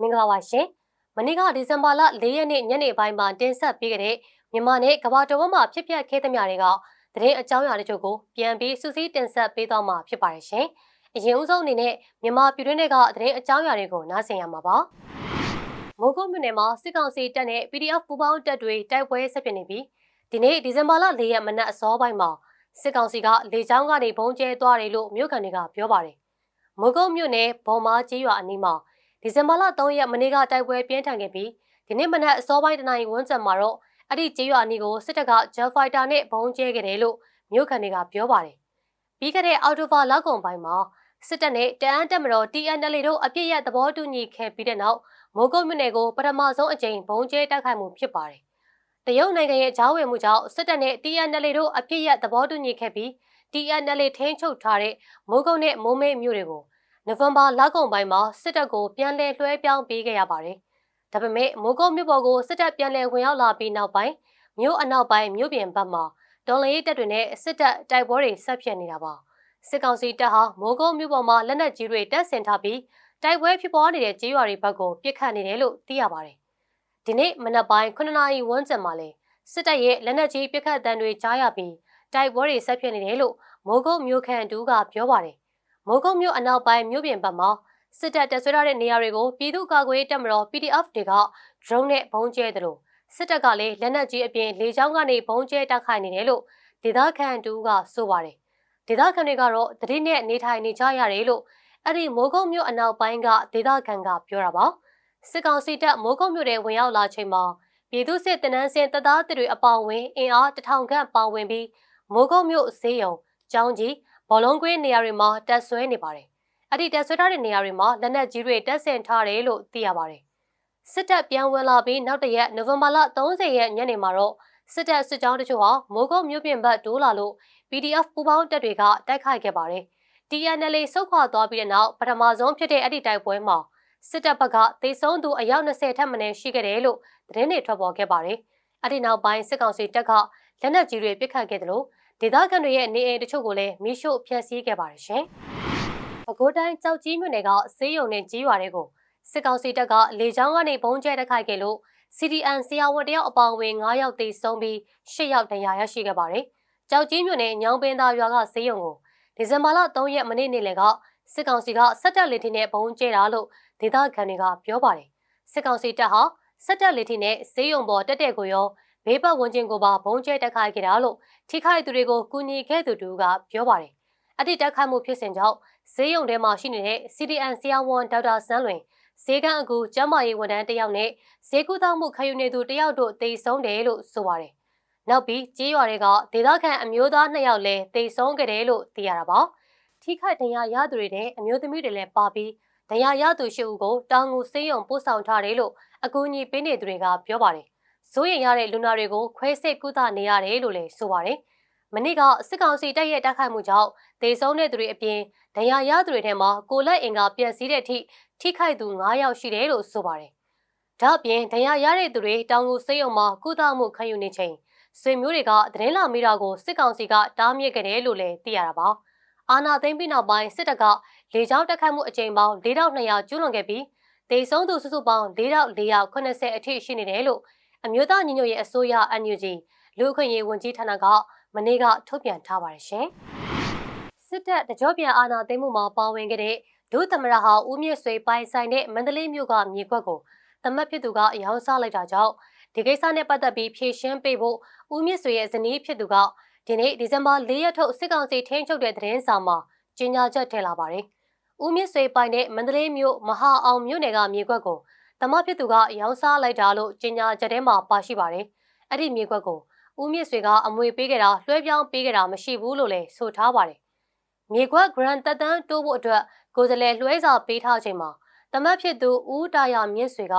မင်္ဂလာပါရှင်မနေ့ကဒီဇင်ဘာလ၄ရက်နေ့ညနေပိုင်းမှာတင်ဆက်ပေးခဲ့တဲ့မြန်မာနဲ့ကမ္ဘာတော်ပေါ်မှာဖြစ်ပျက်ခဲ့သမျှတွေကသတင်းအကြောင်းအရာတချို့ကိုပြန်ပြီးစုစည်းတင်ဆက်ပေးသွားမှာဖြစ်ပါတယ်ရှင်အရင်ဦးဆုံးအနေနဲ့မြန်မာပြည်တွင်းတွေကသတင်းအကြောင်းအရာတွေကိုနားဆင်ရမှာပါမိုးကုတ်မြို့နယ်မှာစစ်ကောင်စီတပ်နဲ့ PDF ပူးပေါင်းတပ်တွေတိုက်ပွဲဆက်ဖြစ်နေပြီးဒီနေ့ဒီဇင်ဘာလ၄ရက်မနက်အစောပိုင်းမှာစစ်ကောင်စီကလေကြောင်းကနေဘုံကျဲသွားတယ်လို့မြို့ခံတွေကပြောပါတယ်မိုးကုတ်မြို့နယ်ဘုံမာကြီးရွာအနီးမှာ ဒီဇင်ဘာလ3ရက်မနေ့ကတိုက်ပွဲပြင်းထန်ခဲ့ပြီးဒီနေ့မနက်အစောပိုင်းတနင်္လာရီဝန်းကျင်မှာတော့အဲ့ဒီကျေးရွာအနီးကိုစစ်တပ်ကဂျက်ဖိုက်တာနဲ့ဘုံကျဲခဲ့တယ်လို့မြို့ခံတွေကပြောပါတယ်ပြီးခဲ့တဲ့အော်တိုဘာလောက်ကုန်ပိုင်းမှာစစ်တပ်နဲ့တအန်းတက်မတော် TNL တို့အပြစ်ရသဘောတူညီခဲ့ပြီးတဲ့နောက်မိုးကုတ်မြို့နယ်ကိုပထမဆုံးအကြိမ်ဘုံကျဲတိုက်ခိုက်မှုဖြစ်ပါတယ်တရုတ်နိုင်ငံရဲ့ဂျားဝင်မှုကြောင့်စစ်တပ်နဲ့ TNL တို့အပြစ်ရသဘောတူညီခဲ့ပြီး TNL ထိန်းချုပ်ထားတဲ့မိုးကုတ်နဲ့မိုးမိတ်မြို့တွေကို နိုဝင်ဘာလကုန်ပိုင်းမှာစစ်တပ်ကိုပြန်လည်လွှဲပြောင်းပေးခဲ့ရပါတယ်။ဒါပေမဲ့မိုးကုတ်မြို့ပေါ်ကိုစစ်တပ်ပြန်လည်ဝင်ရောက်လာပြီးနောက်ပိုင်းမြို့အနောက်ပိုင်းမြို့ပြင်ဘက်မှာတော်လှန်ရေးတပ်တွေနဲ့စစ်တပ်တိုက်ပွဲတွေဆက်ဖြစ်နေတာပါ။စစ်ကောင်စီတပ်ဟာမိုးကုတ်မြို့ပေါ်မှာလက်နက်ကြီးတွေတပ်ဆင်ထားပြီးတိုက်ပွဲဖြစ်ပွားနေတဲ့ကြေးရွာတွေဘက်ကိုပစ်ခတ်နေတယ်လို့သိရပါတယ်။ဒီနေ့မနက်ပိုင်း9နာရီဝန်းကျင်မှာလဲစစ်တပ်ရဲ့လက်နက်ကြီးပစ်ခတ်တံတွေကြားရပြီးတိုက်ပွဲတွေဆက်ဖြစ်နေတယ်လို့မိုးကုတ်မြို့ခံတူကပြောပါတယ်။ မိုးကုတ်မြို့အနောက်ပိုင်းမြို့ပြင်ဘက်မှာစစ်တပ်တပ်ဆွဲထားတဲ့နေရာတွေကိုပြည်သူ့ကာကွယ်ရေးတပ်မတော် PDF တွေက drone နဲ့ဘုံကျဲတယ်လို့စစ်တပ်ကလည်းလက်နက်ကြီးအပြင်လေကြောင်းကနေဘုံကျဲတိုက်ခိုက်နေတယ်လို့ဒေသခံတူကဆိုပါတယ်။ဒေသခံတွေကတော့တတိနဲ့နေထိုင်နေကြရတယ်လို့အဲ့ဒီမိုးကုတ်မြို့အနောက်ပိုင်းကဒေသခံကပြောတာပါ။စစ်ကောင်စီတပ်မိုးကုတ်မြို့ထဲဝင်ရောက်လာချိန်မှာပြည်သူစစ်တနန်းစင်တပ်သားတွေအပေါင်းဝင်အင်အားတထောင်ခန့်ပေါဝင်ပြီးမိုးကုတ်မြို့ဈေးရုံကျောင်းကြီး ဘောလုံးကွင်းနေရာတွေမှာတက်ဆွဲနေပါတယ်။အဲ့ဒီတက်ဆွဲထားတဲ့နေရာတွေမှာလက်နက်ကြီးတွေတက်ဆင်ထားတယ်လို့သိရပါတယ်။စစ်တပ်ပြန်ဝင်လာပြီးနောက်တရက်နိုဝင်ဘာလ30ရက်ညနေမှာတော့စစ်တပ်စစ်ကြောင်းတချို့ဟာမိုးကုတ်မြို့ပြင်ဘက်ဒိုးလာလို့ PDF ပူးပေါင်းတပ်တွေကတိုက်ခိုက်ခဲ့ပါတယ်။ TNL ဆုတ်ခွာသွားပြီးတဲ့နောက်ပထမဆုံးဖြစ်တဲ့အဲ့ဒီတိုက်ပွဲမှာစစ်တပ်ဘက်ကသေဆုံးသူအယောက်20ထက်မနည်းရှိခဲ့တယ်လို့သတင်းတွေထွက်ပေါ်ခဲ့ပါတယ်။အဲ့ဒီနောက်ပိုင်းစစ်ကောင်စီတပ်ကလက်နက်ကြီးတွေပစ်ခတ်ခဲ့တယ်လို့ ဒေသခံတွေရဲ့နေအိမ်တချို့ကိုလည်းမိရှို့ဖျက်ဆီးခဲ့ပါတယ်ရှင်။ပဲခူးတိုင်းကြောက်ကြီးမြို့နယ်ကဆေးရုံနဲ့ကြီးရွာတွေကိုစစ်ကောင်စီတပ်ကလေကြောင်းကနေဘုံကျဲတိုက်ခိုက်ခဲ့လို့ CDN ဆရာဝန်တယောက်အပါအဝင်9ယောက်သေဆုံးပြီး10ယောက်ဒဏ်ရာရရှိခဲ့ပါတယ်။ကြောက်ကြီးမြို့နယ်ညောင်ပင်သာရွာကဆေးရုံကိုဒီဇင်ဘာလ3ရက်မနေ့နေ့လယ်ကစစ်ကောင်စီကစက်တက်လေထီနဲ့ဘုံကျဲတာလို့ဒေသခံတွေကပြောပါတယ်။စစ်ကောင်စီတပ်ဟာစက်တက်လေထီနဲ့ဆေးရုံပေါ်တက်တဲ့ကိုရော ဘေးပတ်ဝန်းကျင်ကိုပါဘုံကျဲတက်ခိုက်ခဲ့တာလို့ထိခိုက်သူတွေကိုကူညီခဲ့သူတူကပြောပါတယ်။အတိတက်ခိုက်မှုဖြစ်စဉ်ကြောင့်ဈေးရုံထဲမှာရှိနေတဲ့ CDN ဆရာဝန်ဒေါက်တာစန်းလွင်ဈေးကန်းအကူကျန်းမာရေးဝန်ထမ်းတယောက်နဲ့ဈေးကူသောမှုခံယူနေသူတယောက်တို့တိတ်ဆုံးတယ်လို့ဆိုပါတယ်။နောက်ပြီးကြေးရွာတွေကဒေသခံအမျိုးသားနှစ်ယောက်လည်းတိတ်ဆုံးခဲ့တယ်လို့သိရတာပါ။ထိခိုက်ဒဏ်ရာရသူတွေနဲ့အမျိုးသမီးတွေလည်းပါပြီးဒဏ်ရာရသူရှိဦးကိုတောင်ငူစေးရုံပို့ဆောင်ထားတယ်လို့အကူအညီပေးနေသူတွေကပြောပါတယ်။ စိုးရင်ရတဲ့လူနာတွေကိုခွဲစိတ်ကုသနေရတယ်လို့လည်းဆိုပါတယ်။မနေ့ကစစ်ကောင်စီတပ်ရဲ့တိုက်ခိုက်မှုကြောင့်ဒေဆုံးတဲ့သူတွေအပြင်ဒဏ်ရာရသူတွေထဲမှာကိုလက်အင်ကပြက်စီးတဲ့အထိထိခိုက်သူ9ယောက်ရှိတယ်လို့ဆိုပါတယ်။ဒါ့အပြင်ဒဏ်ရာရတဲ့သူတွေတောင်ကိုစေးရုံမှာကုသမှုခံယူနေချိန်ဆွေမျိုးတွေကသတင်းလာမိတာကိုစစ်ကောင်စီကတားမြစ်ခဲ့တယ်လို့လည်းသိရတာပါ။အာနာသိမ့်ပြီးနောက်ပိုင်းစစ်တပ်ကလေကြောင်းတက်ခတ်မှုအကြိမ်ပေါင်း4200ကျူးလွန်ခဲ့ပြီးဒေဆုံးသူစုစုပေါင်း4480အထိရှိနေတယ်လို့ အမျိုးသားညီညွတ်ရေးအစိုးရ NUG လူအခွင့်ရေးဝန်ကြီးဌာနကမနေ့ကထုတ်ပြန်ထားပါတယ်ရှင်။စစ်တပ်တကြောပြန်အာဏာသိမ်းမှုမှာပါဝင်ခဲ့တဲ့ဒုသမရဟာဦးမြင့်ဆွေပိုင်ဆိုင်တဲ့မန္တလေးမြို့ကမြေကွက်ကိုတမတ်ဖြစ်သူကရောင်းစားလိုက်တာကြောင့်ဒီကိစ္စနဲ့ပတ်သက်ပြီးဖြေရှင်းပေးဖို့ဦးမြင့်ဆွေရဲ့ဇနီးဖြစ်သူကဒီနေ့ဒီဇင်ဘာ၄ရက်ထုတ်စစ်ကောင်စီထိန်းချုပ်တဲ့သတင်းစာမှာကြေညာချက်ထည့်လာပါတယ်။ဦးမြင့်ဆွေပိုင်တဲ့မန္တလေးမြို့မဟာအောင်မြို့နယ်ကမြေကွက်ကို တမဖြစ်သူကရောင်းစားလိုက်တာလို့ကြေညာချက်ထဲမှာပါရှိပါတယ်။အဲ့ဒီမြေကွက်ကိုဦးမြင့်ဆွေကအမွေပေးခဲ့တာလွှဲပြောင်းပေးခဲ့တာမရှိဘူးလို့လည်းဆိုထားပါတယ်။မြေကွက် Grand တက်တန်းတိုးဖို့အတွက်ကိုယ်စားလှယ်လွှဲစာပေးထားချိန်မှာတမတ်ဖြစ်သူဦးတာယာမြင့်ဆွေက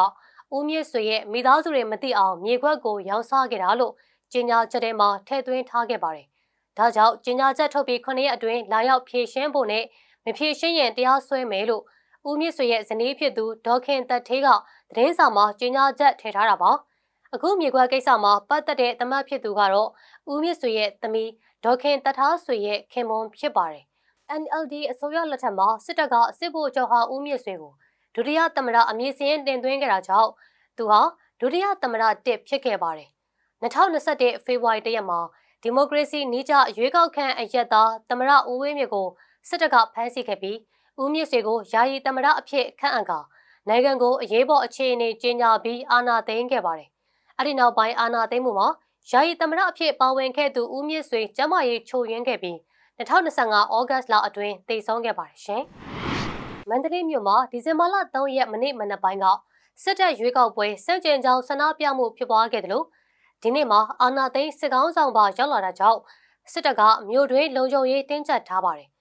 ဦးမြင့်ဆွေရဲ့မိသားစုတွေမသိအောင်မြေခွက်ကိုရောင်းစားခဲ့တာလို့ကြေညာချက်ထဲမှာထည့်သွင်းထားခဲ့ပါတယ်။ဒါကြောင့်ကြေညာချက်ထုတ်ပြီး9ရက်အတွင်းလာရောက်ဖြည့်ရှင်းဖို့နဲ့မဖြည့်ရှင်းရင်တရားစွဲမယ်လို့ ဦးမြင့်ဆွေရဲ့ဇနီးဖြစ်သူဒေါခင်တက်သေးကသတင်းစာမှာကြေညာချက်ထည့်ထားတာပါ။အခုမြေခွက်ကိစ္စမှာပတ်သက်တဲ့တမတ်ဖြစ်သူကတော့ဦးမြင့်ဆွေရဲ့သမီးဒေါခင်တထားဆွေရဲ့ခင်မွန်ဖြစ်ပါတယ်။ NLD အစိုးရလက်ထက်မှာစစ်တပ်ကစစ်ဗိုလ်ချုပ်ဟောင်းဦးမြင့်ဆွေကိုဒုတိယသမ္မတအမည်စရင်းတင်သွင်းခဲ့တာကြောင့်သူဟာဒုတိယသမ္မတတစ်ဖြစ်ခဲ့ပါတယ်2021ဖေဖော်ဝါရီလရက်မှာဒီမိုကရေစီနှီးကျရွေးကောက်ခံအရက်သားသမ္မတဦးဝင်းမြင့်ကိုစစ်တပ်ကဖမ်းဆီးခဲ့ပြီး ဦးမြင့်ဆွေကိုယာယီသမ္မတအဖြစ်ခန့်အပ်ကာနိုင်ငံကိုအရေးပေါ်အခြေအနေကြေညာပြီးအာဏာသိမ်းခဲ့ပါတယ်။အဲဒီနောက်ပိုင်းအာဏာသိမ်းမှုမှာယာယီသမ္မတအဖြစ်ပါဝင်ခဲ့သူဦးမြင့်ဆွေကျမရေးချိုးယွင်းခဲ့ပြီး2025ဩဂတ်လအတွင်းတည်ဆုံခဲ့ပါတယ်ရှင်။မန္တလေးမြို့မှာဒီဇင်ဘာလ3ရက်မနေ့မနက်ပိုင်းကစစ်တပ်ရွေးကောက်ပွဲစန့်ကျင်ကြောင်းဆန္ဒပြမှုဖြစ်ပွားခဲ့တယ်လို့ဒီနေ့မှာအာဏာသိမ်းစစ်ကောင်းဆောင်ပါရောက်လာတာကြောင့်စစ်တပ်ကမြို့တွင်းလုံခြုံရေးတင်းကျပ်ထားပါတယ်။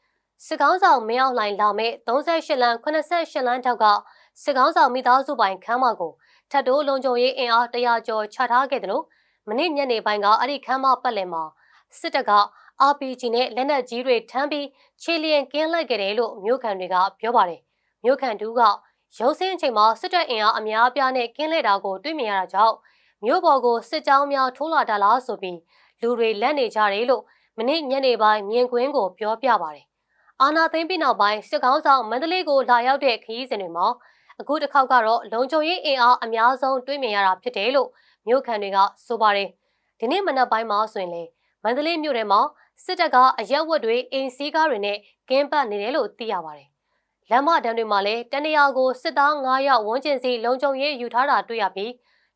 စစ်ကောင်းဆောင်မင်းအောင်လှိုင်လာမဲ့38လမ်း88လမ်းထောက်ကစစ်ကောင်းဆောင်မိသားစုပိုင်ခန်းမကိုထပ်တိုးလုံခြုံရေးအင်အား100ကျော်ချထားခဲ့တယ်လို့မနေ့ညနေပိုင်းကအဲ့ဒီခန်းမပတ်လည်မှာစစ်တပ်က RPG နဲ့လက်နက်ကြီးတွေထမ်းပြီးခြေလျင်ကင်းလှည့်ခဲ့တယ်လို့မြို့ခံတွေကပြောပါတယ်။မြို့ခံတူကရုံးစင်းအချိန်မှာစစ်တပ်အင်အားအများအပြားနဲ့ကင်းလှည့်တာကိုတွေ့မြင်ရတာကြောင့်မြို့ပေါ်ကိုစစ်ကြောင်းများထိုးလာတာလားဆိုပြီးလူတွေလက်နေကြတယ်လို့မနေ့ညနေပိုင်းမြင်ကွင်းကိုပြောပြပါတယ်။ အာနာသိမ့်ပြီးနောက်ပိုင်းစစ်ကောင်းဆောင်မန္တလေးကိုလာရောက်တဲ့ခရီးစဉ်တွေမှာအခုတစ်ခေါက်ကတော့လုံခြုံရေးအင်အားအများဆုံးတွေ့မြင်ရတာဖြစ်တယ်လို့မြို့ခံတွေကဆိုပါတယ်။ဒီနေ့မနက်ပိုင်းမှာဆိုရင်လေမန္တလေးမြို့ထဲမှာစစ်တပ်ကအရက်ဝတ်တွေအိမ်စီးကားတွေနဲ့ကင်းပတ်နေတယ်လို့သိရပါတယ်။လမ်းမတန်းတွေမှာလည်းတနေရာကိုစစ်သား9ယောက်ဝန်းကျင်စီလုံခြုံရေးယူထားတာတွေ့ရပြီး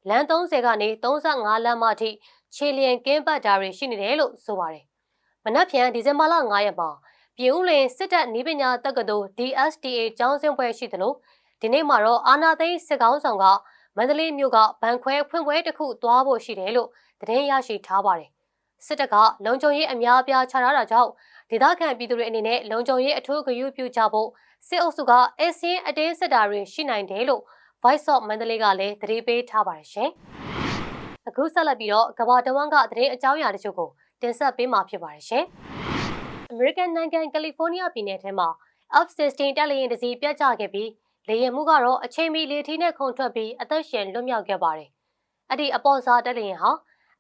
လမ်း30ကနေ35လမ်းမအထိခြေလျင်ကင်းပတ်တာတွေရှိနေတယ်လို့ဆိုပါတယ်။မနက်ဖြန်ဒီဇင်ဘာလ9ရက်မှာ ပြည်ဦးလင်စစ်တပ်နီးပညာတက္ကသိုလ် DSTA ကျောင်းစင်ပွဲရှိတယ်လို့ဒီနေ့မှာတော့အာနာသိန်းစစ်ကောင်းဆောင်ကမန္တလေးမြို့ကဗန်ခွဲဖွင့်ပွဲတစ်ခုသွားဖို့ရှိတယ်လို့သတင်းရရှိထားပါတယ်။စစ်တပ်ကလုံခြုံရေးအများအပြားချထားတာကြောင့်ဒေသခံပြည်သူတွေအနေနဲ့လုံခြုံရေးအထူးဂရုပြုကြဖို့စစ်အုပ်စုကအစင်းအတင်းစစ်တာတွေရှိနိုင်တယ်လို့ Voice of မန္တလေးကလည်းသတိပေးထားပါတယ်ရှင်။အခုဆက်လက်ပြီးတော့ကဘာတဝန်းကသတင်းအကြောင်းအရာတချို့ကိုတင်ဆက်ပေးမှာဖြစ်ပါတယ်ရှင်။ American နိုင်ငံကယ်လီဖိုးနီးယားပြည်နယ်ထဲမှာ F-16 တပ်လျင်တစ်စီးပြတ်ကျခဲ့ပြီးလေယာဉ်မှုကတော့အချိန်မီလေထီးနဲ့ခုန်ထွက်ပြီးအသက်ရှင်လွတ်မြောက်ခဲ့ပါတယ်။အဲ့ဒီအပေါ်စားတက်လျင်ဟာ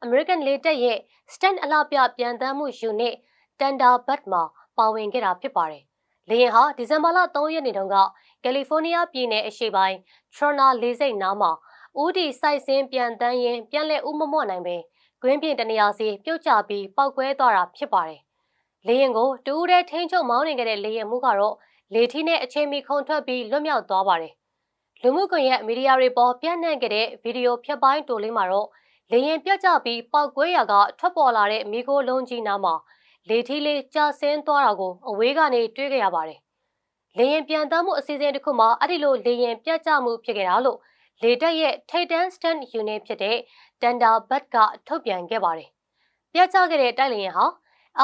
American လေတပ်ရဲ့ Stand အလှပြပြန်တမ်းမှု unit Thunderbird မှာပါဝင်ခဲ့တာဖြစ်ပါတယ်။လေယာဉ်ဟာဒီဇင်ဘာလ3ရက်နေ့တုန်းကကယ်လီဖိုးနီးယားပြည်နယ်အရှေ့ပိုင်း Trona လေဆိပ်နားမှာဦးဒီစိုက်စင်းပြန်တမ်းရင်ပြန်လဲဥမမော့နိုင်ပဲကွင်းပြင်တနေရာစီပြုတ်ကျပြီးပောက်ကွဲသွားတာဖြစ်ပါတယ်။ လေယာဉ်ကိုတူးတဲ့ထိန်းချုပ်မောင်းနေခဲ့တဲ့လေယာဉ်မှုကတော့လေထီးနဲ့အချိန်မီခုန်ထွက်ပြီးလွတ်မြောက်သွားပါတယ်။လူမှုကွန်ရက်မီဒီယာတွေပေါ်ပြန့်နှံ့ခဲ့တဲ့ဗီဒီယိုဖြတ်ပိုင်းတိုလေးမှာတော့လေရင်ပြတ်ကျပြီးပောက်ကွဲရာကထွက်ပေါ်လာတဲ့မိခိုးလုံးကြီးနားမှာလေထီးလေးကျဆင်းသွားတာကိုအဝေးကနေတွေ့ကြရပါတယ်။လေရင်ပြန်တမ်းမှုအစီအစဉ်တစ်ခုမှာအဲ့ဒီလိုလေရင်ပြတ်ကျမှုဖြစ်ခဲ့တာလို့လေတက်ရဲ့ Titan Stand Unit ဖြစ်တဲ့ Thunderbird ကထုတ်ပြန်ခဲ့ပါတယ်။ပြတ်ကျခဲ့တဲ့တိုက်လေယာဉ်ဟာ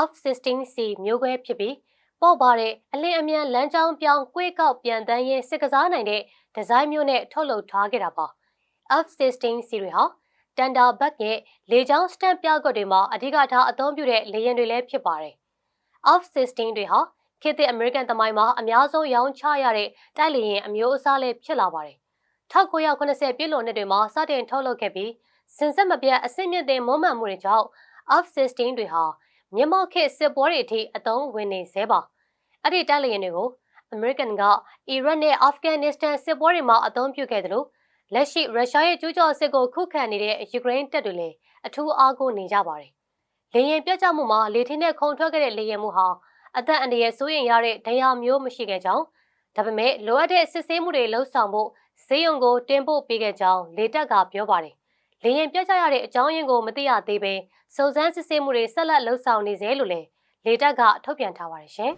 F-16C မျိုးကွဲဖြစ်ပြီးပေါ့ပါတဲ့အလင်းအမြန်လမ်းကြောင်းပြောင်းကွေးကောက်ပြန်တန်းရေးစစ်ကစားနိုင်တဲ့ဒီဇိုင်းမျိုးနဲ့ထုတ်လုပ်ထားခဲ့တာပါ F16 series ဟာတန်တာဘတ်ရဲ့လေကြောင်းစတန့်ပြကွက်တွေမှာအဓိကထားအသုံးပြုတဲ့လေယာဉ်တွေလည်းဖြစ်ပါတယ် F16 တွေဟာခေတ်သစ်အမေရိကန်သမိုင်းမှာအများဆုံးရောင်းချရတဲ့တိုက်လေယာဉ်အမျိုးအစားလေးဖြစ်လာပါတယ်1980ပြည့်လွန်နှစ်တွေမှာစတင်ထုတ်လုပ်ခဲ့ပြီးစင်ဆက်မပြတ်အဆင့်မြင့်တဲ့မွမ်းမံမှုတွေကြောင့် F16 တွေဟာ မြန်မာခေတ်စစ်ပွဲတွေအထိအသုံးဝင်နေသေးပါအဲ့ဒီတိုက်လေယာဉ်တွေကို American ကအီရတ်နဲ့အာဖဂန်နစ္စတန်စစ်ပွဲတွေမှာအသုံးပြုခဲ့တယ်လို့လက်ရှိရုရှားရဲ့ကျူးကျော်စစ်ကိုခုခံနေတဲ့ယူကရိန်းတပ်တွေလည်းအထူးအားကိုးနေကြပါတယ်။လေယာဉ်ပြတ်ကျမှုမှာလေထင်းနဲ့ခုန်ထွက်ခဲ့တဲ့လေယာဉ်မှုဟာအသက်အန္တရာယ်စိုးရိမ်ရတဲ့ဒဏ်ရာမျိုးမရှိခဲ့ကြောင်းဒါပေမဲ့လိုအပ်တဲ့စစ်ဆေးမှုတွေလှုပ်ဆောင်ဖို့ဈေးရုံကိုတင်ပို့ပေးခဲ့ကြောင်းလေတပ်ကပြောပါတယ်။ လေယာဉ်ပြတ်ကျရတဲ့အကြောင်းရင်းကိုမသိရသေးဘဲစုံစမ်းစစ်ဆေးမှုတွေဆက်လက်လှုပ်ဆောင်နေသေးလို့လည်းလေတပ်ကထုတ်ပြန်ထားပါတယ်ရှင်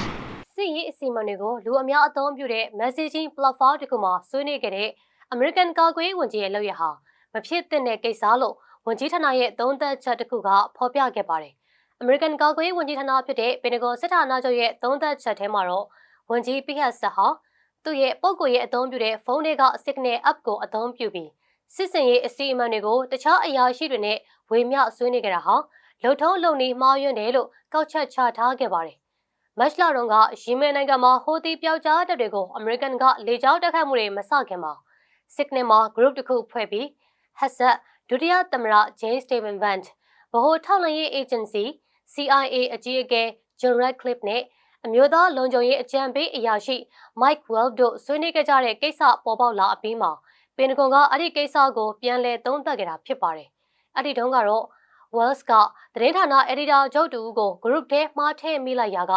။စစ်ရေးအစီအမံတွေကိုလူအများအသုံးပြုတဲ့ messaging platform တခုမှာဆွေးနွေးခဲ့တဲ့ American ကာကွယ်ရေးဝန်ကြီးရဲ့လုပ်ရဟာမဖြစ်သင့်တဲ့ကိစ္စလို့ဝန်ကြီးဌာနရဲ့သုံးသပ်ချက်တစ်ခုကဖော်ပြခဲ့ပါတယ်။ American ကာကွယ်ရေးဝန်ကြီးဌာနဖြစ်တဲ့ Pentagon စစ်ဌာနချုပ်ရဲ့သုံးသပ်ချက်ထဲမှာတော့ဝန်ကြီးပိဟတ်ဆတ်ဟာသူ့ရဲ့ပုံကိုရဲ့အသုံးပြုတဲ့ဖုန်းတွေက Signal App ကိုအသုံးပြုပြီး စစ်စင်ရေးအစီအမံတွေကိုတခြားအရာရှိတွေနဲ့ဝေမျှဆွေးနွေးကြတာဟာလုံထုံးလုံနေမှားယွင်းတယ်လို့ကောက်ချက်ချထားခဲ့ပါတယ်မတ်လတုန်းကယီမင်နိုင်ငံမှာဟိုသီပျောက်ကြားတပ်တွေကိုအမေရိကန်ကလေကြောင်းတိုက်ခိုက်မှုတွေမစခင်မှာ Signal မှာ group တစ်ခုဖွဲ့ပြီး Hassad ဒုတိယသမ္မတ James Stephen Vance ဗဟိုထောက်လှမ်းရေး agency CIA အကြီးအကဲ John Radcliffe နဲ့အမျိုးသားလုံခြုံရေးအကြံပေးအရာရှိ Mike Weld တို့ဆွေးနွေးခဲ့ကြတဲ့ကိစ္စပေါ်ပေါက်လာအပြီးမှာ ပင်တဂွန်ကအဲ့ဒီကိစ္စကိုပြန်လည်သုံးသပ်ခဲ့တာဖြစ်ပါတယ်။အဲ့ဒီတုန်းကတော့ Wells ကသတင်းဌာန editor ချုပ်တူကို group ထဲမှာထည့်မိလိုက်ရာက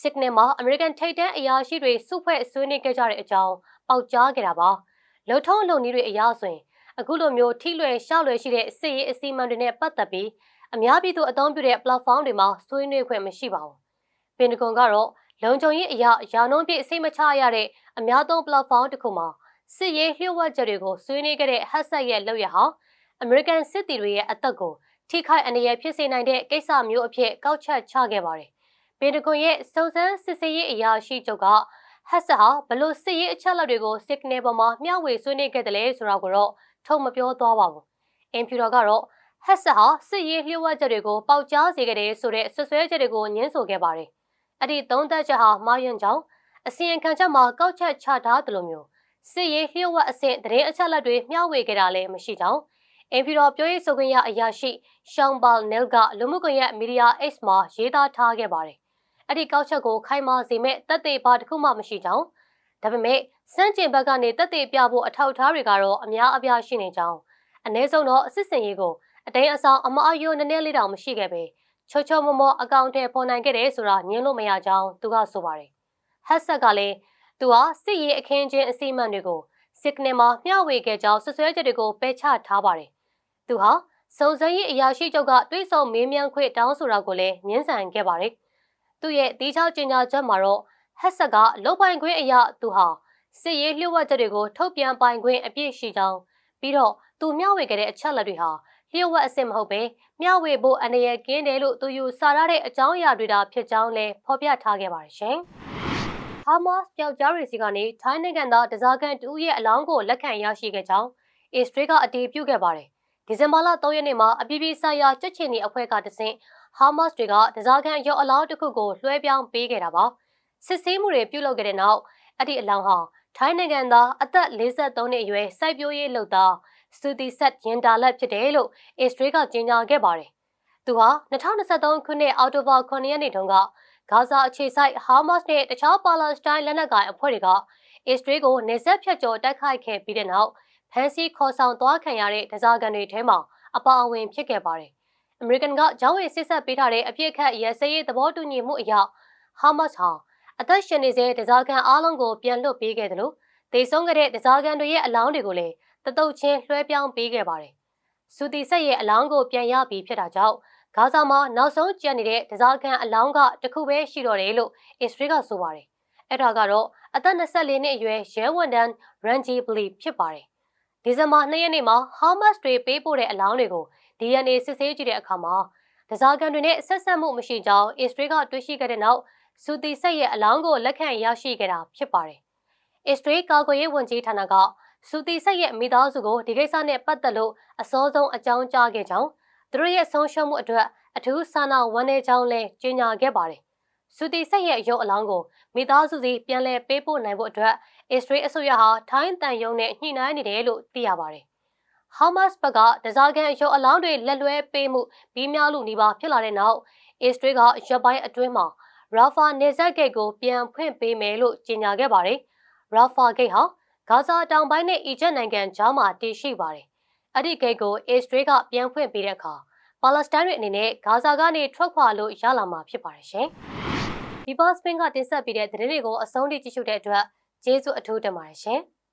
Signal မှာ American ထိပ်တန်းအရာရှိတွေစုဖွဲ့ဆွေးနွေးခဲ့ကြတဲ့အကြောင်းပေါက်ကြားခဲ့တာပါ။လုံထုံးလုံနည်းတွေအရဆိုရင်အခုလိုမျိုးထိလွယ်ရှောက်လွယ်ရှိတဲ့စစ်ရေးအစီအမံတွေနဲ့ပတ်သက်ပြီးအများပြည်သူအသုံးပြုတဲ့ platform တွေမှာဆွေးနွေးခွင့်မရှိပါဘူး။ပင်တဂွန်ကတော့လုံခြုံရေးအရာရာနှုန်းပြည့်အစိမချရတဲ့အများသုံး platform တစ်ခုမှာ စစ်ရေးလျှို့ဝှက်ချက်တွေကိုဆွေးနွေးခဲ့တဲ့ hashtag ရဲ့လောက်ရဟာ American စစ်တီတွေရဲ့အသက်ကိုထိခိုက်အနေရဖြစ်စေနိုင်တဲ့ကိစ္စမျိုးအဖြစ်ကောက်ချက်ချခဲ့ပါတယ်။ပင်တဂွန်ရဲ့စုံစမ်းစစ်ဆေးရေးအရာရှိချုပ်က hashtag ဟာဘလို့စစ်ရေးအချက်အလက်တွေကို signal ပေါ်မှာမျှဝေဆွေးနွေးခဲ့တယ်လဲဆိုတာကိုတော့ထုတ်မပြောသွားပါဘူး။အင်ဖြူတော်ကတော့ hashtag ဟာစစ်ရေးလျှို့ဝှက်ချက်တွေကိုပေါက်ကြားစေခဲ့တယ်ဆိုတဲ့ဆွဆွဲချက်တွေကိုညှင်းဆိုခဲ့ပါတယ်။အဲ့ဒီသုံးသက်ချက်ဟာမှားယွင်းကြောင်းအစီရင်ခံချက်မှာကောက်ချက်ချထားသလိုမျိုး စစ်ရေးလျှို့ဝှက်အဆင့်တရင်အချက်လက်တွေမျှဝေခဲ့တာလည်းမရှိကြောင်းအင်ဖီတော်ပြောရေးဆိုခွင့်ရအရာရှိရှောင်းဘာနယ်ကလူမှုကွန်ရက်မီဒီယာ X မှာရေးသားထားခဲ့ပါတယ်။အဲ့ဒီကောက်ချက်ကိုခိုင်မာစေမဲ့တက်သေးပါတစ်ခုမှမရှိကြောင်းဒါပေမဲ့စန့်ကျင်ဘက်ကနေတက်သေးပြဖို့အထောက်အထားတွေကတော့အများအပြားရှိနေကြောင်းအ ਨੇ ဆုံးတော့အစစ်စင်ရေးကိုအတိန်အဆောင်အမအယိုနည်းနည်းလေးတောင်မရှိခဲ့ပဲချောချောမောမောအကောင့်ထဲပေါ်နိုင်ခဲ့တယ်ဆိုတာညင်းလို့မရကြောင်းသူကဆိုပါတယ်။ဟက်ဆက်ကလည်း သူဟာစစ်ရေးအခင်းချင်းအစီအမံတွေကို signal မှာမျှဝေခဲ့ကြောင်းဆွဆွဲချက်တွေကိုပယ်ချထားပါတယ်။သူဟာစုံစမ်းရေးအရာရှိချုပ်ကတွေးဆုံမေးမြန်းခွင့်တောင်းဆိုတာကိုလည်းညှင်းဆန်ခဲ့ပါတယ်။သူရဲ့တီးခြောက်ကျင်ညာချက်မှာတော့ဟက်ဆက်ကလုတ်ပိုင်ခွင့်အရာသူဟာစစ်ရေးလျှို့ဝှက်ချက်တွေကိုထုတ်ပြန်ပိုင်ခွင့်အပြည့်ရှိကြောင်းပြီးတော့သူမျှဝေခဲ့တဲ့အချက်လက်တွေဟာလျှို့ဝှက်အစစ်မဟုတ်ပဲမျှဝေဖို့အနေရကင်းတယ်လို့သူယူဆရတဲ့အကြောင်းအရာတွေဒါဖြစ်ကြောင်းလည်းဖော်ပြထားခဲ့ပါတယ်ရှင်။ ဟာမတ်စ်ပြောက်ကြားရီစီကနေထိုင်းနိုင်ငံသားဒဇာကန်တူရဲ့အလောင်းကိုလက်ခံရရှိခဲ့ကြောင်းအစ္စရေးကအတည်ပြုခဲ့ပါတယ်။ဒီဇင်ဘာလ3ရက်နေ့မှာအပြည်ပြည်ဆိုင်ရာကြက်ချင်နေအဖွဲ့ကတဆင့်ဟာမတ်စ်တွေကဒဇာကန်ရုပ်အလောင်းတစ်ခုကိုလွှဲပြောင်းပေးခဲ့တာပါ။စစ်ဆေးမှုတွေပြုလုပ်ခဲ့တဲ့နောက်အဲ့ဒီအလောင်းဟာထိုင်းနိုင်ငံသားအသက်53နှစ်အရွယ်စိုက်ပျိုးရေးလုပ်သားစတူတီဆက်ရင်တာလက်ဖြစ်တယ်လို့အစ္စရေးကကြေညာခဲ့ပါတယ်။သူဟာ2023ခုနှစ်အောက်တိုဘာ9ရက်နေ့တုန်းက ဂါဇာအခြေစိုက်ဟာမတ်စ်နဲ့တခြားပါလက်စတိုင်းလက်နက်ကိုင်အဖွဲ့တွေကအစ္စရေးကိုနေဆက်ဖြတ်ကျော်တိုက်ခိုက်ခဲ့ပြီးတဲ့နောက်ဖန်စီခေါ်ဆောင်သွားခံရတဲ့ဒဇာကန်တွေထဲမှာအပါအဝင်ဖြစ်ခဲ့ပါတယ်။ American ကဂျောင်းဝေစစ်ဆက်ပေးထားတဲ့အပြစ်ခတ်ရဲစရေးသဘောတူညီမှုအရဟာမတ်စ်ဟာအသက်ရှင်နေစေဒဇာကန်အားလုံးကိုပြန်လွှတ်ပေးခဲ့တယ်လို့ဒေဆုံးခဲ့တဲ့ဒဇာကန်တွေရဲ့အလောင်းတွေကိုလည်းတတုတ်ချင်းလွှဲပြောင်းပေးခဲ့ပါတယ်။စူတီဆက်ရဲ့အလောင်းကိုပြန်ရပြီးဖြစ်တာကြောင့် ဂါဇာမှာနောက်ဆုံးကျန်နေတဲ့ဒဇာကန်အလောင်းကတခုပဲရှိတော့တယ်လို့အစ္စရေးကဆိုပါတယ်။အဲ့ဒါကတော့အသက်24နှစ်အရွယ်ရဲဝန်တန်းရန်ဂျီဘလီဖြစ်ပါတယ်။ဒီဇင်ဘာ2ရက်နေ့မှာဟာမတ်စ်တွေပေးပို့တဲ့အလောင်းတွေကို DNA စစ်ဆေးကြည့်တဲ့အခါမှာဒဇာကန်တွေနဲ့ဆက်ဆက်မှုမရှိကြောင်းအစ္စရေးကတွေ့ရှိခဲ့တဲ့နောက်စူတီဆက်ရဲ့အလောင်းကိုလက်ခံရရှိခဲ့တာဖြစ်ပါတယ်။အစ္စရေးကာကွယ်ရေးဝန်ကြီးဌာနကစူတီဆက်ရဲ့မိသားစုကိုဒီကိစ္စနဲ့ပတ်သက်လို့အစောဆုံးအကြောင်းကြားခဲ့ကြောင်းသူ တို့ရဲ့ဆုံးရှုံးမှုအတွက်အထူးဆန္ဒဝမ်းနည်းကြောင်းလည်းကြေညာခဲ့ပါတယ်။စူတီဆက်ရဲ့ရုပ်အလောင်းကိုမိသားစုစီပြန်လည်ပေးပို့နိုင်ဖို့အတွက်အစ္စရေးအစိုးရဟာထိုင်းတန်ယုံနဲ့ညှိနှိုင်းနေတယ်လို့သိရပါတယ်။ Hamas ဘက်ကဒဇာကန်ရုပ်အလောင်းတွေလက်လွဲပေးမှုပြီးများလို့နေပါဖြစ်လာတဲ့နောက်အစ္စရေးကရပ်ပိုင်းအတွင်းမှာရာဖာနေဇက်ဂိတ်ကိုပြန်ဖွင့်ပေးမယ်လို့ကြေညာခဲ့ပါတယ်။ရာဖာဂိတ်ဟာဂါဇာတောင်ပိုင်းနဲ့အီဂျစ်နိုင်ငံကြားမှာတည်ရှိပါတယ်။အဲ့ဒီဂိတ်ကိုအစ္စရေးကပြန်ဖွင့်ပေးတဲ့အခါ ပါလက်စတိုင်းတွေအနေနဲ့ဂါဇာကနေထွက်ခွာလို့ရလာမှာဖြစ်ပါတယ်ရှင်။ဒီဘော့စပင်ကတင်ဆက်ပေးတဲ့သတင်းတွေကိုအဆုံးထိကြည့်ရှုတဲ့အတွက်ကျေးဇူးအထူးတင်ပါတယ်ရှင်။